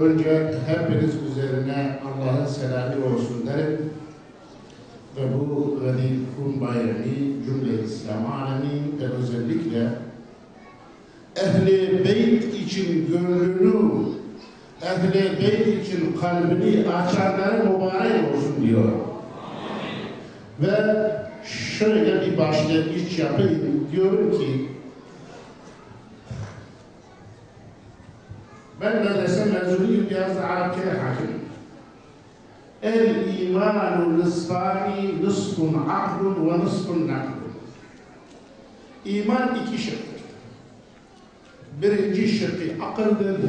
Önce hepiniz üzerine Allah'ın selamı olsun derim. Ve bu Gadir Kun Bayramı cümle İslam alemi ve özellikle Ehli Beyt için gönlünü, Ehli Beyt için kalbini açanların mübarek olsun diyor. Ve şöyle bir başlangıç yapayım. Diyorum ki ben medrese mezunuyum biraz da Arapçaya hakim. El imanu nisfani nisfun aklun ve nisfun naklun. İman iki şıktır. Birinci şıkkı akıldır.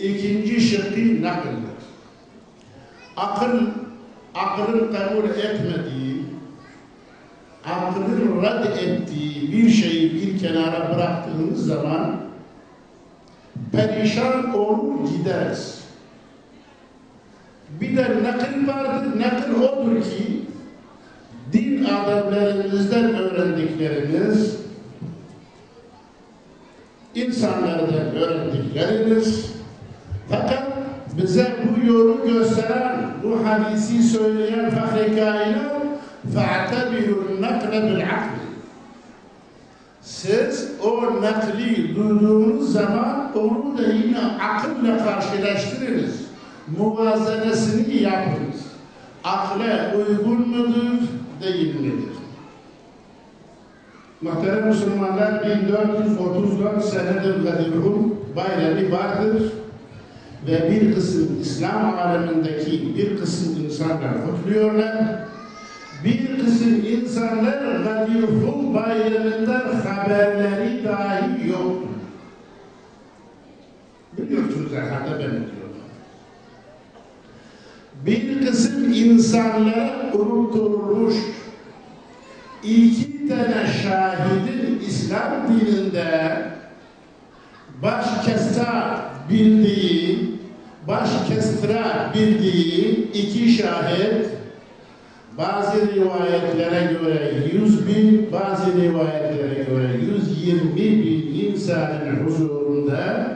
İkinci şıkkı nakıldır. Akıl, aklın kabul etmediği, aklın rad ettiği bir şeyi bir kenara bıraktığınız zaman perişan olur gideriz. Bir de nakil vardır. Nakil odur ki din adamlarımızdan öğrendiklerimiz insanlardan öğrendiklerimiz fakat bize bu yolu gösteren, bu hadisi söyleyen Fahri Kainat فَاَعْتَبِرُوا النَّقْلَ بِالْعَقْلِ siz o nakli duyduğunuz zaman onu da yine akılla karşılaştırınız. Muvazenesini yapınız. Akle uygun mudur, değil midir? Muhterem Müslümanlar 1434 senedir Gadirhum bayramı vardır ve bir kısım İslam alemindeki bir kısım insanlar kutluyorlar. Bir kısım insanlar Gadirhum bayramından haberleri dahi yok. Biliyorsunuz herhalde ben. Bir kısım insanlara unutulmuş iki tane şahidin İslam dininde baş kesta bildiği, baş kestira bildiği iki şahit bazı rivayetlere göre yüz bin, bazı rivayetlere göre yüz yirmi bin insanın huzurunda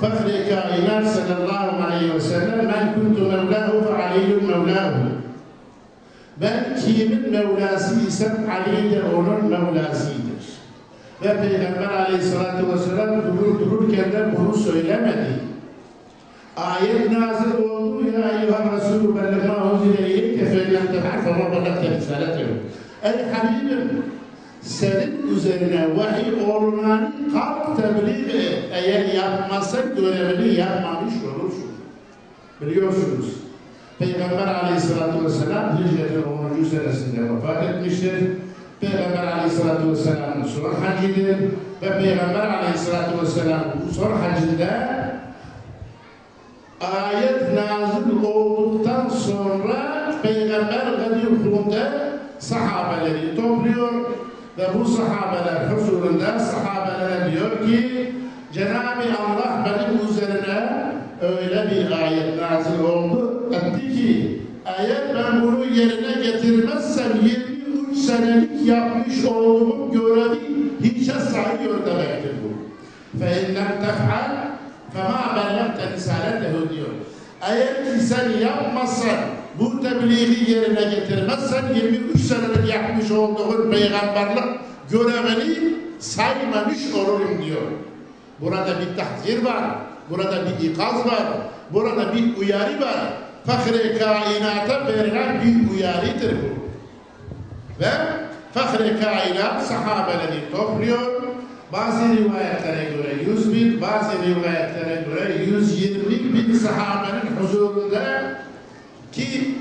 Fahri kainat sallallahu aleyhi ve sellem men kuntu mevlahu fe aliyyun mevlahu ben kimin Mevlası isem Ali de onun Mevlasıdır. Ve Peygamber aleyhissalatü vesselam durur dururken de bunu söylemedi. Ayet nazil oldu ya eyyuhel Resulü bellemâ huzile ileyke fe'lem tef'al fema bellekte risaletehu. Ey Habibim senin üzerine vahiy olunanı kalk tebliğ et. Eğer yapmazsan görevini yapmamış olursun. Biliyorsunuz. Peygamber aleyhissalatü vesselam Hicret'in 10. senesinde vefat etmiştir. Peygamber aleyhissalatü vesselam'ın son hacıdır ve Peygamber aleyhissalatü vesselam bu son hacında ayet nazil olduktan sonra Peygamber Gadir Hulum'da sahabeleri topluyor ve bu sahabeler huzurunda sahabelere diyor ki Cenab-ı Allah benim üzerine öyle bir ayet nazil oldu etti ki eğer ben bunu yerine getirmezsem 23 senelik yapmış olduğum görevi hiçe sayıyor demektir bu. فَاِنْ لَمْ تَفْعَلْ Fema ben yapte risaletehu diyor. Eğer ki sen yapmazsan, bu tebliği yerine getirmezsen 23 senedir yapmış olduğun peygamberlik görevini saymamış olurum diyor. Burada bir tahzir var, burada bir ikaz var, burada bir uyarı var. Fahre kainata verilen bir uyarıdır bu. Ve fahre kainat sahabelerini topluyor, bazı rivayetlere göre 100 bin, bazı rivayetlere göre 120 bin sahabenin huzurunda ki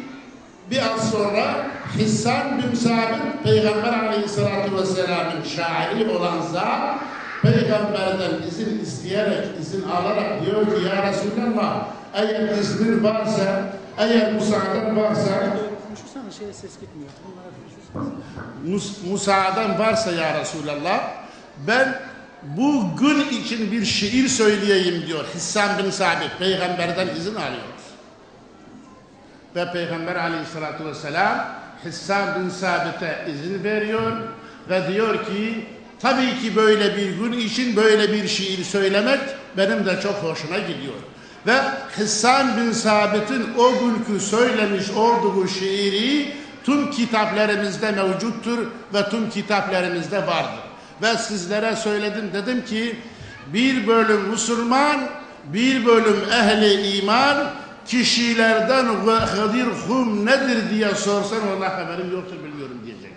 bir az sonra Hissan bin Sabit Peygamber Aleyhisselatü Vesselam'ın şairi olan zat Peygamberden izin isteyerek, izin alarak diyor ki Ya Resulallah eğer iznin varsa, eğer müsaaden varsa Konuşursana şeye ses gitmiyor. Bunlara konuşursan. mus müsaaden varsa ya Resulallah ben bu gün için bir şiir söyleyeyim diyor Hissan bin Sabit peygamberden izin alıyor. Ve peygamber aleyhissalatü vesselam Hissan bin Sabit'e izin veriyor ve diyor ki tabii ki böyle bir gün için böyle bir şiir söylemek benim de çok hoşuma gidiyor. Ve Hıssan bin Sabit'in o günkü söylemiş olduğu şiiri tüm kitaplarımızda mevcuttur ve tüm kitaplarımızda vardır. Ve sizlere söyledim dedim ki bir bölüm Müslüman, bir bölüm ehli iman kişilerden Hıdır Hum nedir diye sorsan ona haberim yoktur bilmiyorum diyecek.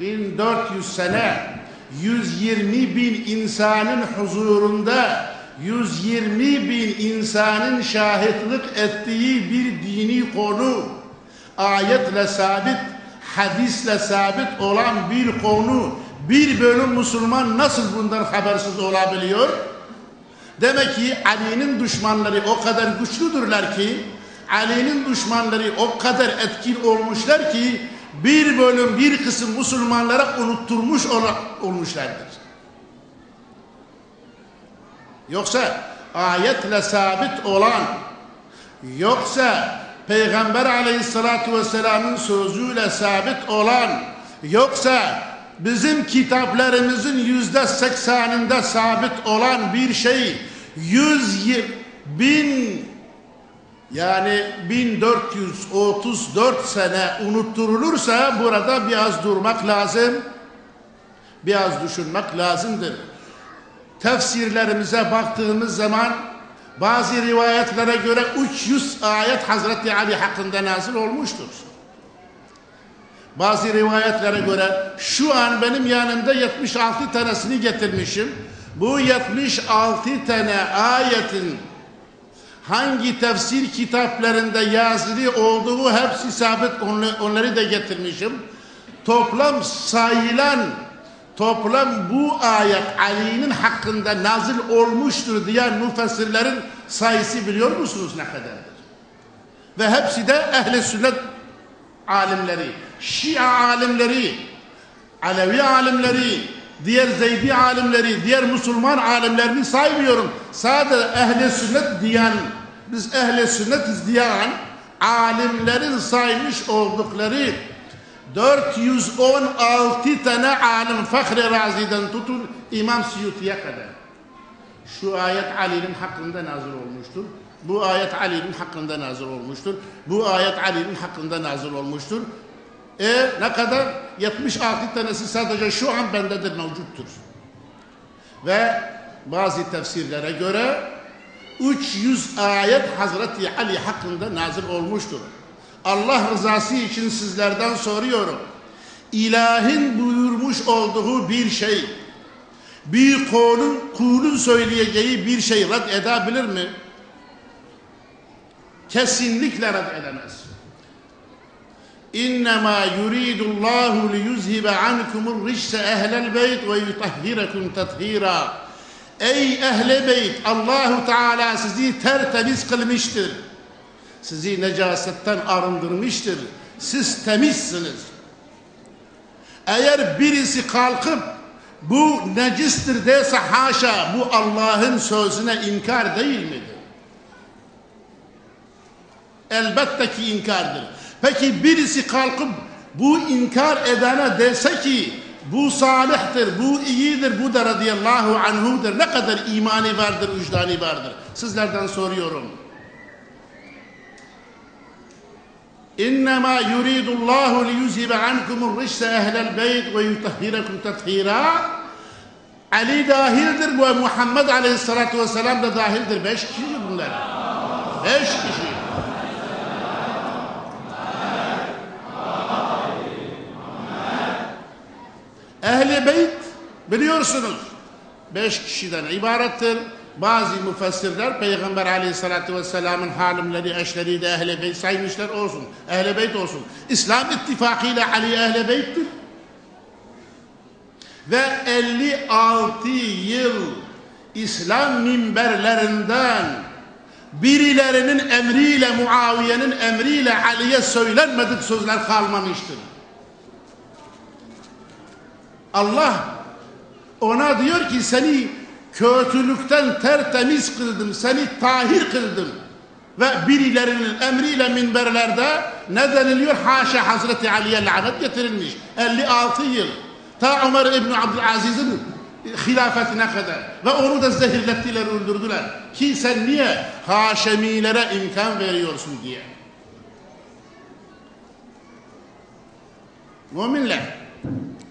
1400 sene 120 bin insanın huzurunda 120 bin insanın şahitlik ettiği bir dini konu ayetle sabit hadisle sabit olan bir konu bir bölüm Müslüman nasıl bundan habersiz olabiliyor? Demek ki Ali'nin düşmanları o kadar güçlüdürler ki Ali'nin düşmanları o kadar etkin olmuşlar ki bir bölüm bir kısım Müslümanlara unutturmuş olmuşlardır. Yoksa ayetle sabit olan yoksa Peygamber aleyhissalatu vesselamın sözüyle sabit olan yoksa bizim kitaplarımızın yüzde sekseninde sabit olan bir şey yüz bin yani 1434 sene unutturulursa burada biraz durmak lazım. Biraz düşünmek lazımdır. Tefsirlerimize baktığımız zaman bazı rivayetlere göre 300 ayet Hazreti Ali hakkında nazil olmuştur. Bazı rivayetlere göre şu an benim yanımda 76 tanesini getirmişim. Bu 76 tane ayetin hangi tefsir kitaplarında yazılı olduğu hepsi sabit onları da getirmişim. Toplam sayılan toplam bu ayet Ali'nin hakkında nazil olmuştur diyen müfessirlerin sayısı biliyor musunuz ne kadardır? Ve hepsi de ehli sünnet alimleri, Şia alimleri, Alevi alimleri, diğer Zeydi alimleri, diğer Müslüman alimlerini saymıyorum. Sadece ehli sünnet diyen, biz ehli sünnetiz diyen alimlerin saymış oldukları 416 tane alim Fahri Razi'den tutun İmam Suyuti'ye kadar. Şu ayet Ali'nin hakkında nazil olmuştur. Bu ayet Ali'nin hakkında nazil olmuştur. Bu ayet Ali'nin hakkında nazil olmuştur. E ne kadar? 76 tanesi sadece şu an bendedir mevcuttur. Ve bazı tefsirlere göre 300 ayet Hazreti Ali hakkında nazil olmuştur. Allah rızası için sizlerden soruyorum. İlahin buyurmuş olduğu bir şey, bir kulun, kulun söyleyeceği bir şey rad edebilir mi? Kesinlikle rad edemez. İnnemâ yuridullahu liyuzhibe ankumur ricse ehlel beyt ve yutahhirakum tathira. Ey ehle beyt Allahu Teala sizi tertemiz kılmıştır. Sizi necasetten arındırmıştır. Siz temizsiniz. Eğer birisi kalkıp bu necistir dese haşa bu Allah'ın sözüne inkar değil midir? Elbette ki inkardır. Peki birisi kalkıp bu inkar edene dese ki bu salihtir, bu iyidir, bu da radıyallahu anhudur. Ne kadar imani vardır, vicdani vardır. Sizlerden soruyorum. İnnemâ yuridullahu liyuzhibe ankumur ricse ehlel beyt ve yutahhirakum tathira. Ali dahildir ve Muhammed aleyhissalatu vesselam da dahildir. Beş kişi bunlar. Beş kişi. Ehli beyt biliyorsunuz beş kişiden ibarettir. Bazı müfessirler Peygamber aleyhissalatü vesselamın halimleri, eşleri de ehl-i beyt saymışlar olsun. Ehl-i beyt olsun. İslam ittifakıyla Ali ehl-i beyttir. Ve 56 yıl İslam minberlerinden birilerinin emriyle, Muaviye'nin emriyle Ali'ye söylenmedik sözler kalmamıştır. Allah ona diyor ki seni kötülükten tertemiz kıldım, seni tahir kıldım. Ve birilerinin emriyle minberlerde ne deniliyor? Haşa Hazreti Ali'ye lanet getirilmiş. 56 yıl. Ta Ömer İbni Abdülaziz'in hilafetine kadar. Ve onu da zehirlettiler, öldürdüler. Ki sen niye Haşemilere imkan veriyorsun diye. Müminler,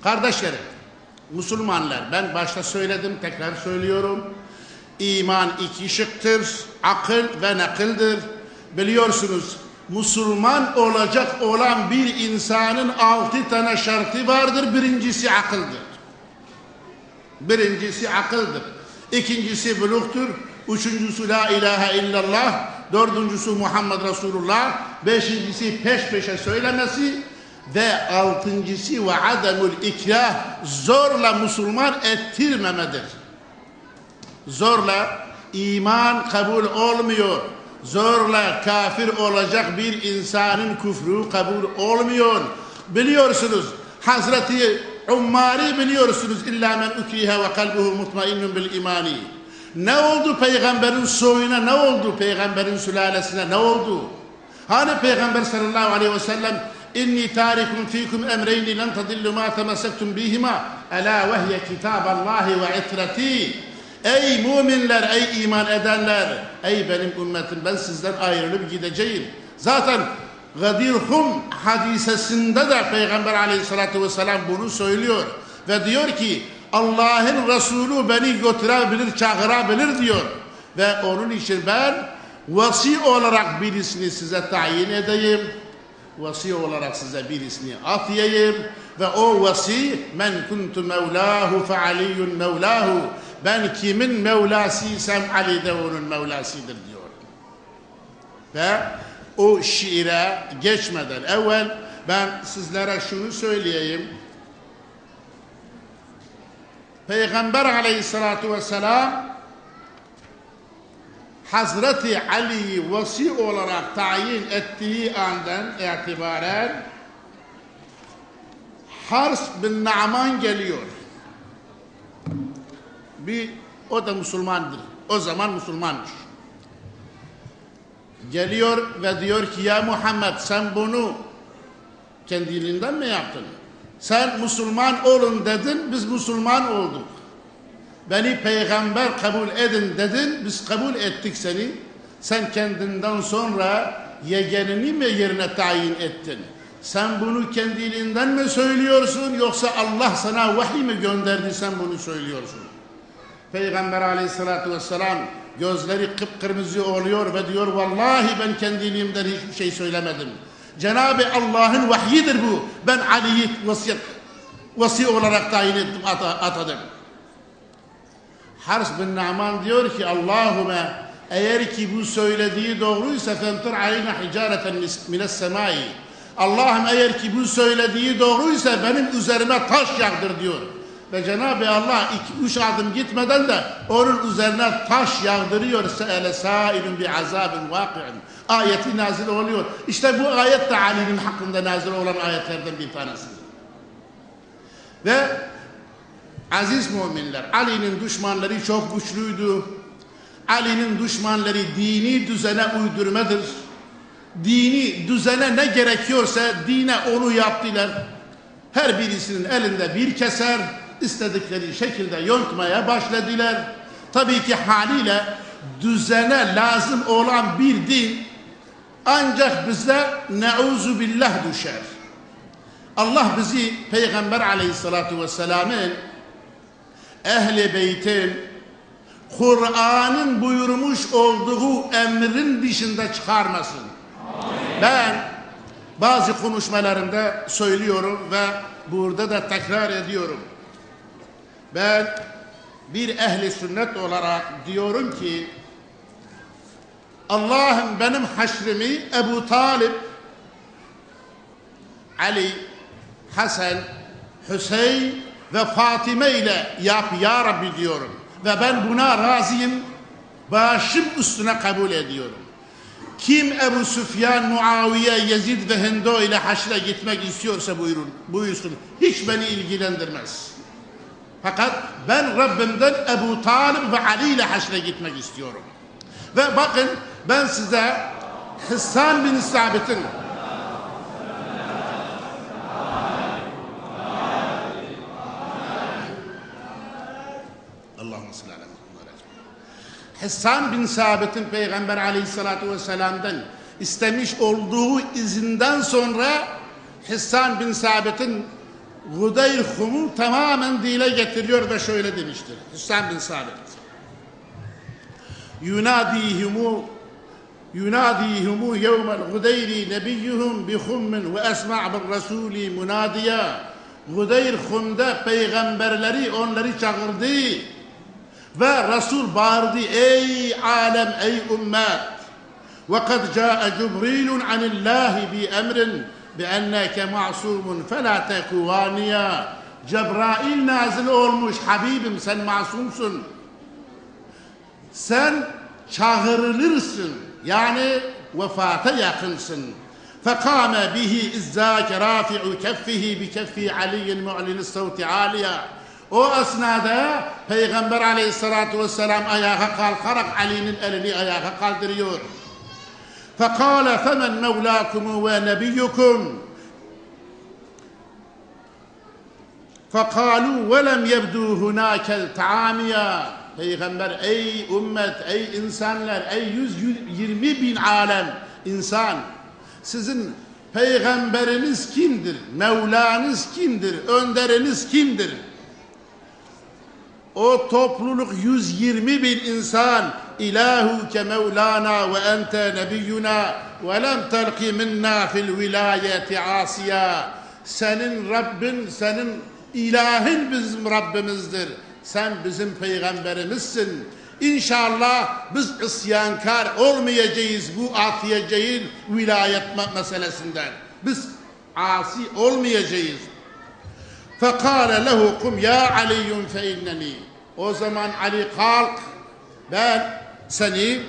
kardeşlerim, Müslümanlar, ben başta söyledim, tekrar söylüyorum. İman iki şıktır, akıl ve nakıldır. Biliyorsunuz, Müslüman olacak olan bir insanın altı tane şartı vardır. Birincisi akıldır. Birincisi akıldır. İkincisi buluktur. Üçüncüsü la ilahe illallah. Dördüncüsü Muhammed Resulullah. Beşincisi peş peşe söylemesi. Ve altıncısı ve ademul ikrah. Zorla Müslüman ettirmemedir. Zorla iman kabul olmuyor. Zorla kafir olacak bir insanın küfrü kabul olmuyor. Biliyorsunuz Hazreti Ummar'ı biliyorsunuz illa men ukriha ve kalbuhu mutmainnun bil imani. Ne oldu peygamberin soyuna ne oldu peygamberin sülalesine ne oldu? Hani peygamber sallallahu aleyhi ve sellem inni tarikum fikum emreyni len tadillu ma temessaktum bihima ela vehye kitaballahi ve itrati. Ey müminler, ey iman edenler, ey benim ümmetim ben sizden ayrılıp gideceğim. Zaten Gadir Hum hadisesinde de Peygamber aleyhissalatü vesselam bunu söylüyor. Ve diyor ki Allah'ın Resulü beni götürebilir, çağırabilir diyor. Ve onun için ben vasi olarak birisini size tayin edeyim. Vasi olarak size birisini atayım. Ve o vasi men kuntu mevlahu fe aliyyun mevlahu. Ben kimin mevlasıysam Ali de onun mevlasıdır diyor. Ve o şiire geçmeden evvel ben sizlere şunu söyleyeyim. Peygamber aleyhissalatu vesselam Hazreti Ali'yi vasi olarak tayin ettiği andan itibaren Hars bin Na'man geliyor. Bir o da Müslümandır. O zaman Müslümanmış. Geliyor ve diyor ki ya Muhammed sen bunu kendiliğinden mi yaptın? Sen Müslüman olun dedin, biz Müslüman olduk. Beni peygamber kabul edin dedin, biz kabul ettik seni. Sen kendinden sonra yegenini mi yerine tayin ettin? Sen bunu kendiliğinden mi söylüyorsun yoksa Allah sana vahiy mi gönderdi sen bunu söylüyorsun? Peygamber aleyhissalatü vesselam gözleri kıpkırmızı oluyor ve diyor vallahi ben kendiliğimden hiçbir şey söylemedim. Cenab-ı Allah'ın vahyidir bu. Ben Ali'yi vasiyet, vasi olarak tayin ettim, atadım. Hars bin Na'man diyor ki Allahümme eğer ki bu söylediği doğruysa fentur aleyna hicareten mines semai. Allah'ım eğer ki bu söylediği doğruysa benim üzerime taş yağdır diyor. Ve Cenab-ı Allah iki, üç adım gitmeden de onun üzerine taş yağdırıyor. Se'ele sâilun bi azabin vaki'in. Ayeti nazil oluyor. İşte bu ayet de Ali'nin hakkında nazil olan ayetlerden bir tanesi. Ve aziz müminler, Ali'nin düşmanları çok güçlüydü. Ali'nin düşmanları dini düzene uydurmadır. Dini düzene ne gerekiyorsa dine onu yaptılar. Her birisinin elinde bir keser, istedikleri şekilde yontmaya başladılar. Tabii ki haliyle düzene lazım olan bir din ancak bize neuzu billah düşer. Allah bizi Peygamber aleyhissalatu vesselamın ehli beytin Kur'an'ın buyurmuş olduğu emrin dışında çıkarmasın. Ben bazı konuşmalarımda söylüyorum ve burada da tekrar ediyorum. Ben bir ehli sünnet olarak diyorum ki Allah'ım benim haşrimi Ebu Talib, Ali, Hasan, Hüseyin ve Fatime ile yap ya Rabbi diyorum. Ve ben buna razıyım. Başım üstüne kabul ediyorum. Kim Ebu Süfyan, Muaviye, Yezid ve Hendo ile haşre gitmek istiyorsa buyurun, buyursun. Hiç beni ilgilendirmez. Fakat ben Rabbimden Ebu Talib ve Ali ile haşre gitmek istiyorum. Ve bakın ben size Hıssan bin Sabit'in Hesam bin Sabit'in Peygamber aleyhissalatu vesselam'dan istemiş olduğu izinden sonra Hesam bin Sabit'in Gudayr Hum'u tamamen dile getiriyor ve şöyle demiştir. Hüsam bin Sabit. Yunadihimu yunadihimu yevmel Gudayri nebiyyuhum bi hummin ve esma' bir rasuli munadiya. Gudayr Hum'da peygamberleri onları çağırdı. ve Resul bağırdı ey alem ey ümmet وقد جاء جبريل عن الله بأمر بأنك معصوم فلا تكوانيا Cebrail nazil olmuş Habibim sen masumsun sen çağrılırsın yani vefata yakınsın فقام به إزاك رافع كفه بكف علي معلن الصوت عاليا o esnada Peygamber aleyhissalatu vesselam ayağa kalkarak Ali'nin elini ayağa kaldırıyor. فقال فمن مولاكم ونبيكم فقالوا ولم يبدو هناك التعاميا Peygamber ey ümmet ey insanlar ey 120 bin alem insan sizin peygamberiniz kimdir? Mevlanız kimdir? Önderiniz kimdir? O topluluk 120 bin insan İlahu ke Mevlana ve ente nebiyyuna ve lem telki minna fil vilayeti asiya senin Rabbin senin ilahin bizim Rabbimizdir sen bizim peygamberimizsin İnşallah biz isyankar olmayacağız bu atiyeceğin vilayet meselesinden. Biz asi olmayacağız. Fekale lehu kum ya Aliyyun fe inneni. O zaman Ali kalk ben seni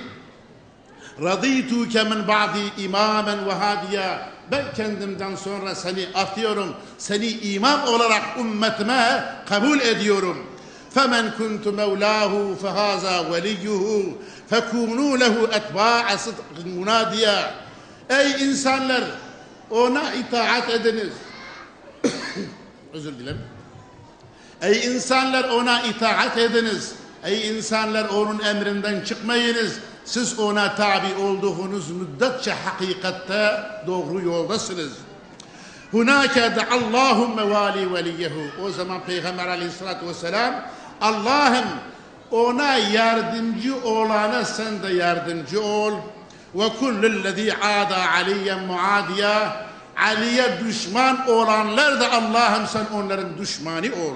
radituke min ba'di imamen ve hadiya ben kendimden sonra seni atıyorum seni imam olarak ümmetime kabul ediyorum فمن كنت مولاه فهذا وليه فكونوا له أتباع صدق مناديا Ey insanlar ona itaat ediniz. Özür dilerim. Ey insanlar ona itaat ediniz. Ey insanlar onun emrinden çıkmayınız. Siz ona tabi olduğunuz müddetçe hakikatte doğru yoldasınız. Hunake Allahümme vali veliyehu. O zaman Peygamber aleyhissalatü vesselam Allah'ım ona yardımcı olana sen de yardımcı ol. Ve kullellezî âdâ aliyen muadiya. Ali'ye düşman olanlar da Allah'ım sen onların düşmanı ol.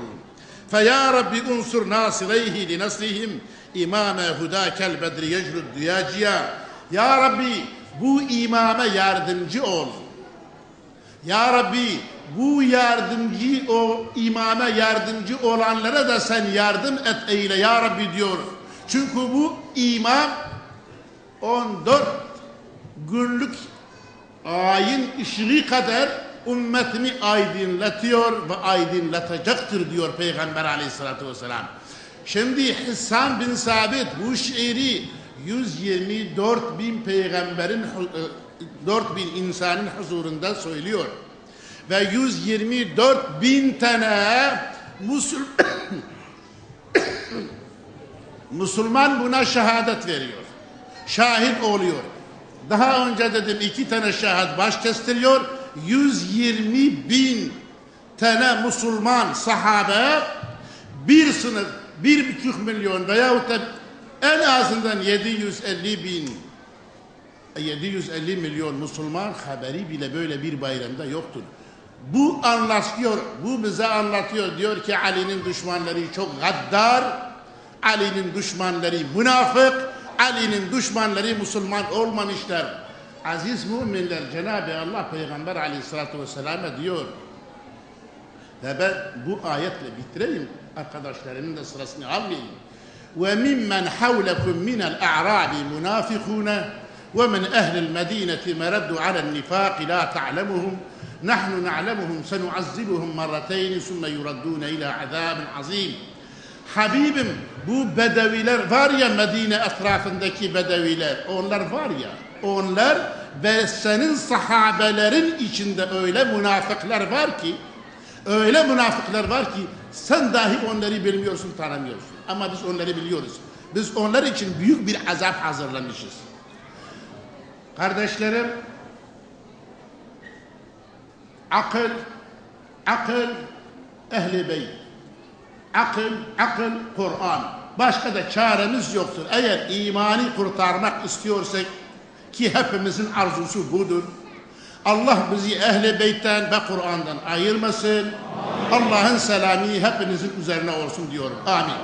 Feya Rabbi unsur nasireyhi li neslihim imame hudakel bedri yecrud duyaciya. Ya Rabbi bu imame yardımcı ol. Ya Rabbi bu yardımcı o imama yardımcı olanlara da sen yardım et eyle ya Rabbi diyor. Çünkü bu imam 14 günlük ayın ışığı kadar ümmetini aydınlatıyor ve aydınlatacaktır diyor Peygamber aleyhissalatü vesselam. Şimdi Hissan bin Sabit bu şiiri 124 bin peygamberin 4 bin insanın huzurunda söylüyor ve 124 bin tane Musul Müslüman buna şehadet veriyor. Şahit oluyor. Daha önce dedim iki tane şahit baş kestiriyor. 120 bin tane Müslüman sahabe bir sınıf bir buçuk milyon veyahut da en azından 750 bin 750 milyon Müslüman haberi bile böyle bir bayramda yoktur. Bu anlaşıyor, bu bize anlatıyor. Diyor ki Ali'nin düşmanları çok gaddar, Ali'nin düşmanları münafık, Ali'nin düşmanları Müslüman olmamışlar. Aziz müminler Cenab-ı Allah Peygamber aleyhissalatü vesselam'a diyor. Ve ben bu ayetle bitireyim. Arkadaşlarımın da sırasını almayayım. Havlekum minel a'rabi munafikune ve min ehlil medineti meraddu alel nifaki la ta'lemuhum نحن نعلمهم سنعذبهم مرتين ثم يردون إلى عذاب عظيم Habibim bu bedeviler var ya Medine etrafındaki bedeviler onlar var ya onlar ve senin sahabelerin içinde öyle münafıklar var ki öyle münafıklar var ki sen dahi onları bilmiyorsun tanımıyorsun ama biz onları biliyoruz. Biz onlar için büyük bir azap hazırlamışız. Kardeşlerim, akıl, akıl, ehli beyt. Akıl, akıl, Kur'an. Başka da çaremiz yoktur. Eğer imani kurtarmak istiyorsak ki hepimizin arzusu budur. Allah bizi ehli beytten ve Kur'an'dan ayırmasın. Allah'ın selamı hepinizin üzerine olsun diyorum. Amin.